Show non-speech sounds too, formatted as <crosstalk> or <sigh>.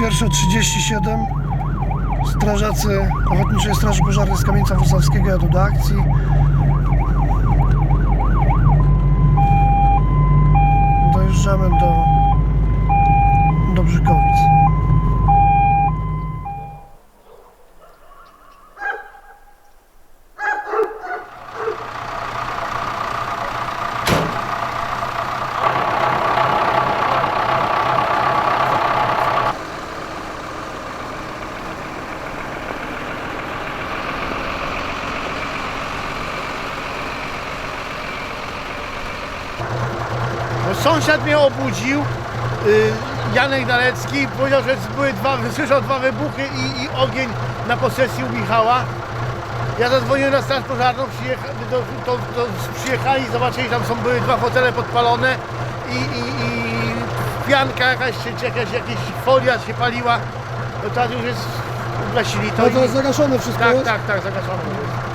21.37 Strażacy Ochotniczej Straży Pożarnej z Kamieńca Wrocławskiego jadą do akcji. Dojeżdżamy do, do Brzykowic. Sąsiad mnie obudził, y, Janek Dalecki, powiedział, że były dwa, <laughs> słyszał dwa wybuchy i, i ogień na posesji u Michała. Ja zadzwoniłem na straż pożarną, przyjecha, przyjechali, zobaczyli, tam są były dwa fotele podpalone i, i, i pianka jakaś, czy, jakaś, jakaś folia się paliła. No teraz już jest, ugasili to. No i- to jest zagaszone wszystko tak, jest? tak, tak, zagaszone. jest.